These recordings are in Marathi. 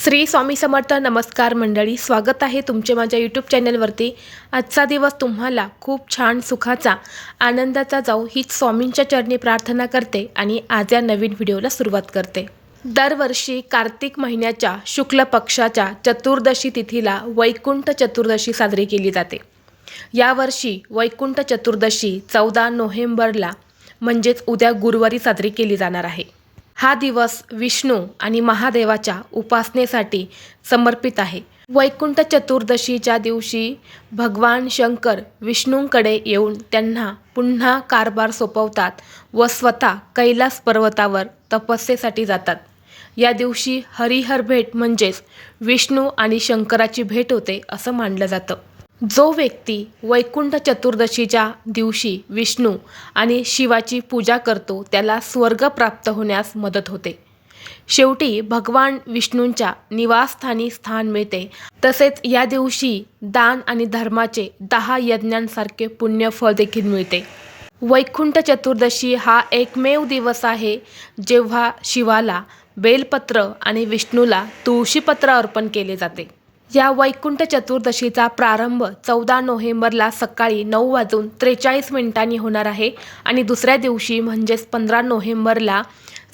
श्री स्वामी समर्थ नमस्कार मंडळी स्वागत आहे तुमचे माझ्या यूट्यूब चॅनलवरती. आजचा दिवस तुम्हाला खूप छान सुखाचा आनंदाचा जाऊ हीच स्वामींच्या चरणी प्रार्थना करते आणि आज या नवीन व्हिडिओला सुरुवात करते. दरवर्षी कार्तिक महिन्याच्या शुक्ल पक्षाच्या चतुर्दशी तिथीला वैकुंठ चतुर्दशी साजरी केली जाते. यावर्षी वैकुंठ चतुर्दशी चौदा नोव्हेंबरला म्हणजेच उद्या गुरुवारी साजरी केली जाणार आहे. हा दिवस विष्णू आणि महादेवाच्या उपासनेसाठी समर्पित आहे. वैकुंठ चतुर्दशीच्या दिवशी भगवान शंकर विष्णूंकडे येऊन त्यांना पुन्हा कारभार सोपवतात व स्वतः कैलास पर्वतावर तपस्येसाठी जातात. या दिवशी हरिहर भेट म्हणजेच विष्णू आणि शंकराची भेट होते असं मानलं जातं. जो व्यक्ती वैकुंठ चतुर्दशीच्या दिवशी विष्णू आणि शिवाची पूजा करतो त्याला स्वर्ग प्राप्त होण्यास मदत होते. शेवटी भगवान विष्णूंच्या निवासस्थानी स्थान मिळते. तसेच या दिवशी दान आणि धर्माचे दहा यज्ञांसारखे पुण्यफळ देखील मिळते. वैकुंठ चतुर्दशी हा एकमेव दिवस आहे जेव्हा शिवाला बेलपत्र आणि विष्णूला तुळशीपत्र अर्पण केले जाते. या वैकुंठ चतुर्दशीचा प्रारंभ चौदा नोव्हेंबरला सकाळी नऊ वाजून त्रेचाळीस मिनिटांनी होणार आहे आणि दुसऱ्या दिवशी म्हणजेच पंधरा नोव्हेंबरला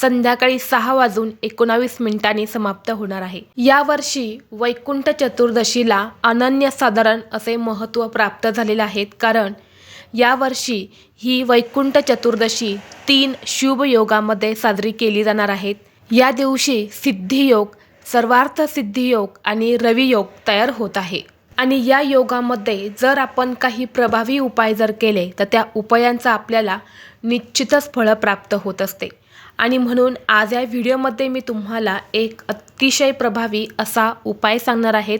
संध्याकाळी सहा वाजून एकोणावीस मिनिटांनी समाप्त होणार आहे. यावर्षी वैकुंठ चतुर्दशीला अनन्यसाधारण असे महत्त्व प्राप्त झालेले आहेत कारण यावर्षी ही वैकुंठ चतुर्दशी तीन शुभ योगामध्ये साजरी केली जाणार आहेत या दिवशी सिद्धियोग सर्वार्थ सिद्धियोग आणि रवियोग तयार होत आहे. आणि या योगामध्ये जर आपण काही प्रभावी उपाय जर केले तर त्या उपायांचा आपल्याला निश्चितच फळं प्राप्त होत असते. आणि म्हणून आज या व्हिडिओमध्ये मी तुम्हाला एक अतिशय प्रभावी असा उपाय सांगणार आहेत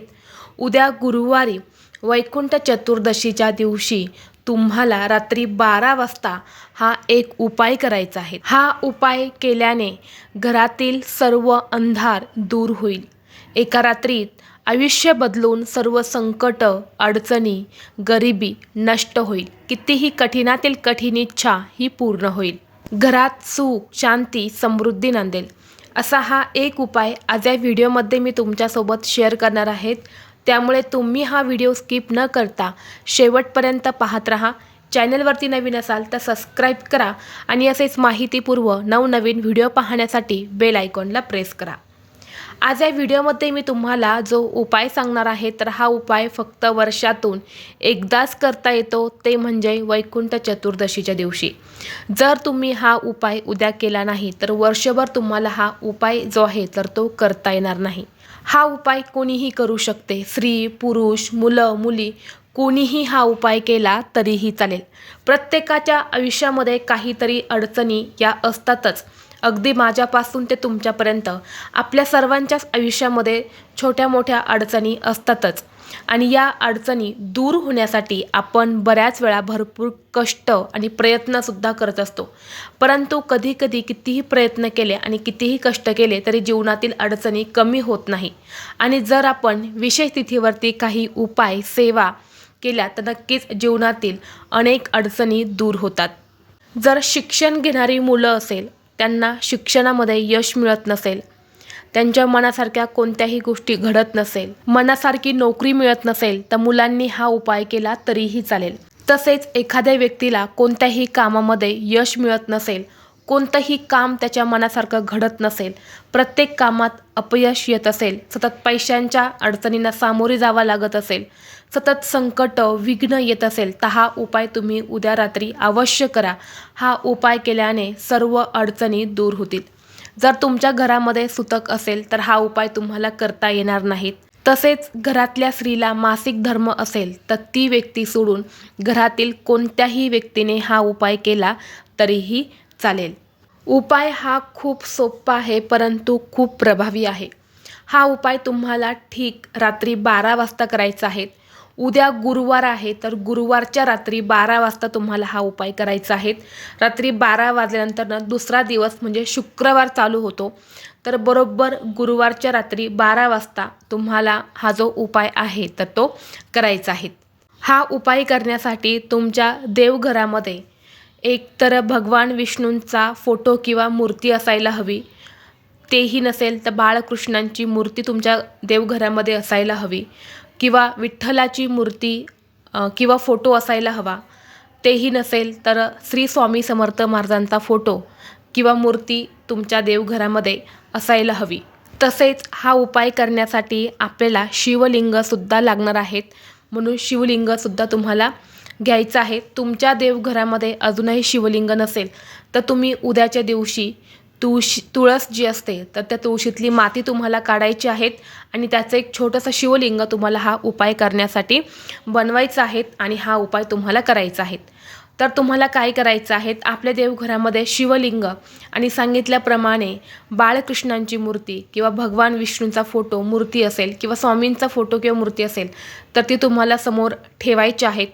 उद्या गुरुवारी वैकुंठ चतुर्दशीच्या दिवशी तुम्हाला रात्री बारा वाजता हा एक उपाय करायचा आहे. हा उपाय केल्याने घरातील सर्व अंधार दूर होईल. एका रात्रीत आयुष्य बदलून सर्व संकट अडचणी गरिबी नष्ट होईल. कितीही कठीणातील कठीण इच्छा ही पूर्ण होईल. घरात सुख शांती समृद्धी नांदेल. असा हा एक उपाय आज या व्हिडिओमध्ये मी तुमच्यासोबत शेअर करणार आहेत त्यामुळे तुम्ही हा व्हिडिओ स्किप न करता शेवटपर्यंत पाहत राहा. चॅनलवरती नवीन असाल तर सबस्क्राईब करा आणि असेच माहितीपूर्व नवनवीन व्हिडिओ पाहण्यासाठी बेल आयकॉनला प्रेस करा. आज या व्हिडिओमध्ये मी तुम्हाला जो उपाय सांगणार आहे तर हा उपाय फक्त वर्षातून एकदाच करता येतो ते म्हणजे वैकुंठ चतुर्दशीच्या दिवशी. जर तुम्ही हा उपाय उद्या केला नाही तर वर्षभर तुम्हाला हा उपाय जो आहे तर तो करता येणार नाही. हा उपाय कोणीही करू शकते. स्त्री पुरुष मुलं मुली कोणीही हा उपाय केला तरीही चालेल. प्रत्येकाच्या आयुष्यामध्ये काहीतरी अडचणी या असतातच. अगदी माझ्यापासून ते तुमच्यापर्यंत. आपल्या सर्वांच्याच आयुष्यामध्ये छोट्या मोठ्या अडचणी असतातच. आणि या अडचणी दूर होण्यासाठी आपण बऱ्याच वेळा भरपूर कष्ट आणि प्रयत्नसुद्धा करत असतो. परंतु कधीकधी कितीही प्रयत्न केले आणि कितीही कष्ट केले तरी जीवनातील अडचणी कमी होत नाही. आणि जर आपण विशेष तिथीवरती काही उपाय सेवा केल्या तर नक्कीच जीवनातील अनेक अडचणी दूर होतात. जर शिक्षण घेणारी मुलं असेल त्यांना शिक्षणामध्ये यश मिळत नसेल. त्यांच्या मनासारख्या कोणत्याही गोष्टी घडत नसेल. मनासारखी नोकरी मिळत नसेल तर मुलांनी हा उपाय केला तरीही चालेल. तसेच एखाद्या व्यक्तीला कोणत्याही कामामध्ये यश मिळत नसेल कोणतंही काम त्याच्या मनासारखं घडत नसेल प्रत्येक कामात अपयश येत असेल सतत पैशांच्या अडचणींना सामोरे जावं लागत असेल सतत संकट विघ्न येत असेल तर हा उपाय तुम्ही उद्या रात्री अवश्य करा. हा उपाय केल्याने सर्व अडचणी दूर होतील. जर तुमच्या घरामध्ये सुतक असेल तर हा उपाय तुम्हाला करता येणार नाहीत. तसेच घरातल्या स्त्रीला मासिक धर्म असेल तर ती व्यक्ती सोडून घरातील कोणत्याही व्यक्तीने हा उपाय केला तरीही चालेल. उपाय हा खूप सोपा आहे परंतु खूप प्रभावी आहे. हा उपाय तुम्हाला ठीक रात्री बारा वाजता करायचा आहे. उद्या गुरुवार आहे तर गुरुवारच्या रात्री बारा वाजता तुम्हाला हा उपाय करायचा आहे. रात्री बारा वाजल्यानंतर दुसरा दिवस म्हणजे शुक्रवार चालू होतो. तर बरोबर गुरुवारच्या रात्री बारा वाजता तुम्हाला हा जो उपाय आहे तर तो करायचा आहे. हा उपाय करण्यासाठी तुमच्या देवघरामध्ये एक तर भगवान विष्णूंचा फोटो किंवा मूर्ती असायला हवी. तेही नसेल तर बाळकृष्णांची मूर्ती तुमच्या देवघरामध्ये असायला हवी. किंवा विठ्ठलाची मूर्ती किंवा फोटो असायला हवा. तेही नसेल तर श्री स्वामी समर्थ महाराजांचा फोटो किंवा मूर्ती तुमच्या देवघरामध्ये असायला हवी. तसेच हा उपाय करण्यासाठी आपल्याला शिवलिंगसुद्धा लागणार आहेत. म्हणून शिवलिंगसुद्धा तुम्हाला घ्यायचं आहे. तुमच्या देवघरामध्ये अजूनही शिवलिंग नसेल तर तुम्ही उद्याच्या दिवशी तुळशी तुळस जी असते तर त्या तुळशीतली माती तुम्हाला काढायची आहेत आणि त्याचं एक छोटंसं शिवलिंग तुम्हाला हा उपाय करण्यासाठी बनवायचं आहेत आणि हा उपाय तुम्हाला करायचा आहे. तर तुम्हाला काय करायचं आहे? आपल्या देवघरामध्ये शिवलिंग आणि सांगितल्याप्रमाणे बाळकृष्णांची मूर्ती किंवा भगवान विष्णूंचा फोटो मूर्ती असेल किंवा स्वामींचा फोटो किंवा मूर्ती असेल तर ती तुम्हाला समोर ठेवायची आहेत.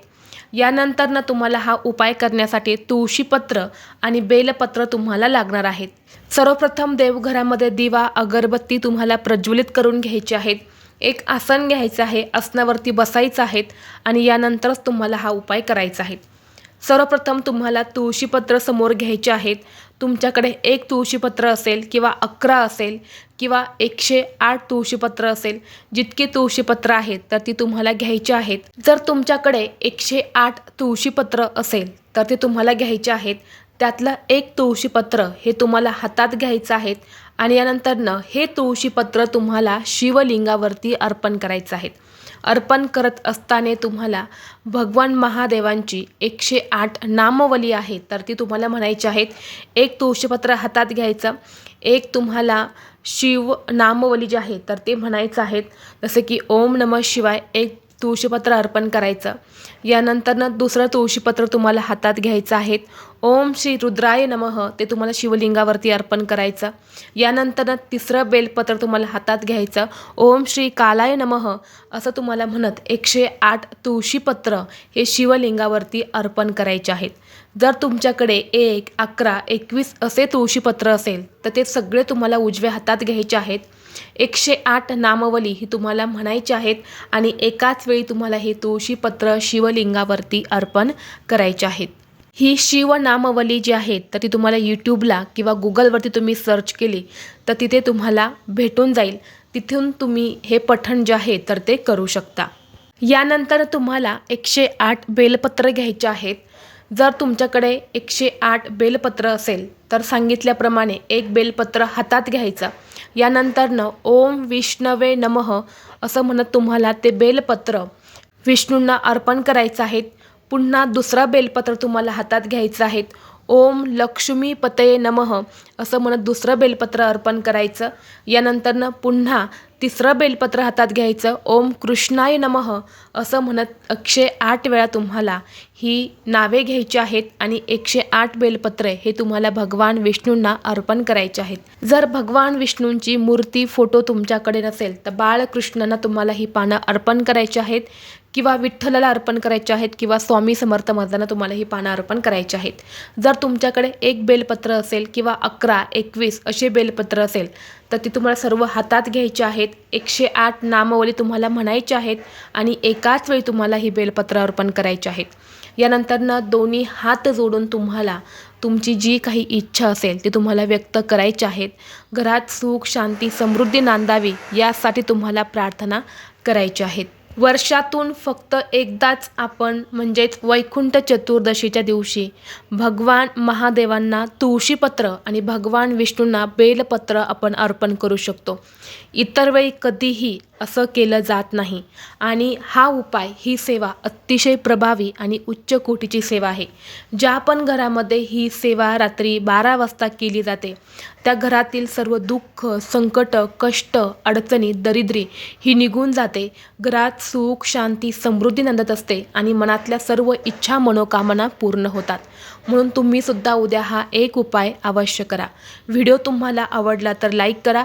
यानंतरनं तुम्हाला हा उपाय करण्यासाठी तुळशीपत्र आणि बेलपत्र तुम्हाला लागणार आहेत. सर्वप्रथम देवघरामध्ये दिवा अगरबत्ती तुम्हाला प्रज्वलित करून घ्यायचे आहेत. एक आसन घ्यायचं आहे आसनावरती बसायचं आहेत आणि यानंतरच तुम्हाला हा उपाय करायचा आहे. सर्वप्रथम तुम्हाला तुळशीपत्र समोर घ्यायचे आहेत. तुमच्याकडे एक तुळशीपत्र असेल किंवा अकरा असेल किंवा एकशे आठ तुळशीपत्र असेल. जितके तुळशीपत्र आहेत तर ती तुम्हाला घ्यायची आहेत. जर तुमच्याकडे एकशे आठ तुळशीपत्र असेल तर ते तुम्हाला घ्यायचे आहेत. त्यातलं एक तुळशीपत्र हे तुम्हाला हातात घ्यायचं आहेत आणि यानंतरनं हे तुळशीपत्र तुम्हाला शिवलिंगावरती अर्पण करायचं आहे अर्पण करत असताना तुम्हाला भगवान महादेवांची एकशे आठ नामवली आहे. तर ती तुम्हाला म्हणायची आहेत. एक तुळशीपत्र हातात घ्यायचं. एक तुम्हाला शिव नामवली जी आहे तर ते म्हणायचं आहेत. जसं की ओम नमः शिवाय एक तुळशीपत्र अर्पण करायचं. यानंतरनं दुसरं तुळशीपत्र तुम्हाला हातात घ्यायचं आहेत ओम श्री रुद्राय नमः. ते तुम्हाला शिवलिंगावरती अर्पण करायचं. यानंतरनं तिसरं बेलपत्र तुम्हाला हातात घ्यायचं. ओम श्री कालाय नमः. असं तुम्हाला म्हणत एकशे आठ तुळशीपत्र हे शिवलिंगावरती अर्पण करायचे आहेत. जर तुमच्याकडे एक अकरा एकवीस असे तुळशीपत्र असेल तर ते सगळे तुम्हाला उजव्या हातात घ्यायचे आहेत. एकशे आठ नामवली ही तुम्हाला म्हणायची आहेत आणि एकाच वेळी तुम्हाला हे तुळशीपत्र शिवलिंगावरती अर्पण करायचे आहेत. ही शिवनामवली जी आहे तर ती तुम्हाला यूट्यूबला किंवा गुगलवरती तुम्ही सर्च केली तर तिथे तुम्हाला भेटून जाईल. तिथून तुम्ही हे पठण जे आहे तर ते करू शकता. यानंतर तुम्हाला एकशे आठ बेलपत्र घ्यायचे आहेत. जर तुमच्याकडे एकशे आठ बेलपत्र असेल तर सांगितल्याप्रमाणे एक बेलपत्र हातात घ्यायचं. यानंतरनं ओम विष्णवे नमः असं म्हणत तुम्हाला ते बेलपत्र विष्णूंना अर्पण करायचं आहेत पुन्हा दुसरा बेलपत्र तुम्हाला हातात घ्यायचं आहेत ओम लक्ष्मी पतये नमः असं म्हणत दुसरं बेलपत्र अर्पण करायचं. यानंतरनं पुन्हा तिसरं बेलपत्र हातात घ्यायचं. ओम कृष्णाय नमः असं म्हणत एकशे आठ वेळा तुम्हाला ही नावे घ्यायची आहेत आणि एकशे आठ बेलपत्रे हे तुम्हाला भगवान विष्णूंना अर्पण करायचे आहेत. जर भगवान विष्णूंची मूर्ती फोटो तुमच्याकडे नसेल तर बाळकृष्णांना तुम्हाला ही पानं अर्पण करायची आहेत किंवा विठ्ठलाला अर्पण करायचे आहेत किंवा स्वामी समर्थ महाराजांना तुम्हाला ही पानं अर्पण करायची आहेत. जर तुमच्याकडे एक बेलपत्र असेल किंवा अकरा एकवीस असे बेलपत्र असेल तर ती तुम्हाला सर्व हातात घ्यायची आहेत. एकशे आठ नामवली तुम्हाला म्हणायची आहेत आणि एकाच वेळी तुम्हाला ही बेलपत्र अर्पण करायची आहेत. यानंतरनं दोन्ही हात जोडून तुम्हाला तुमची जी काही इच्छा असेल ती तुम्हाला व्यक्त करायची आहेत. घरात सुख शांती समृद्धी नांदावी यासाठी तुम्हाला प्रार्थना करायची आहेत. वर्षातून फक्त एकदाच आपण म्हणजेच वैकुंठ चतुर्दशीच्या दिवशी भगवान महादेवांना तुळशीपत्र आणि भगवान विष्णूंना बेलपत्र आपण अर्पण करू शकतो. इतर वेळी कधीही असं केलं जात नाही. आणि हा उपाय ही सेवा अतिशय प्रभावी आणि उच्च कोटीची सेवा आहे. ज्या पण घरामध्ये ही सेवा रात्री बारा वाजता केली जाते त्या घरातील सर्व दुःख संकट कष्ट अडचणी दरिद्री ही निघून जाते. घरात सुख शांती समृद्धी नंदत असते आणि मनातल्या सर्व इच्छा मनोकामना पूर्ण होतात. म्हणून तुम्हीसुद्धा उद्या हा एक उपाय अवश्य करा. व्हिडिओ तुम्हाला आवडला तर लाईक करा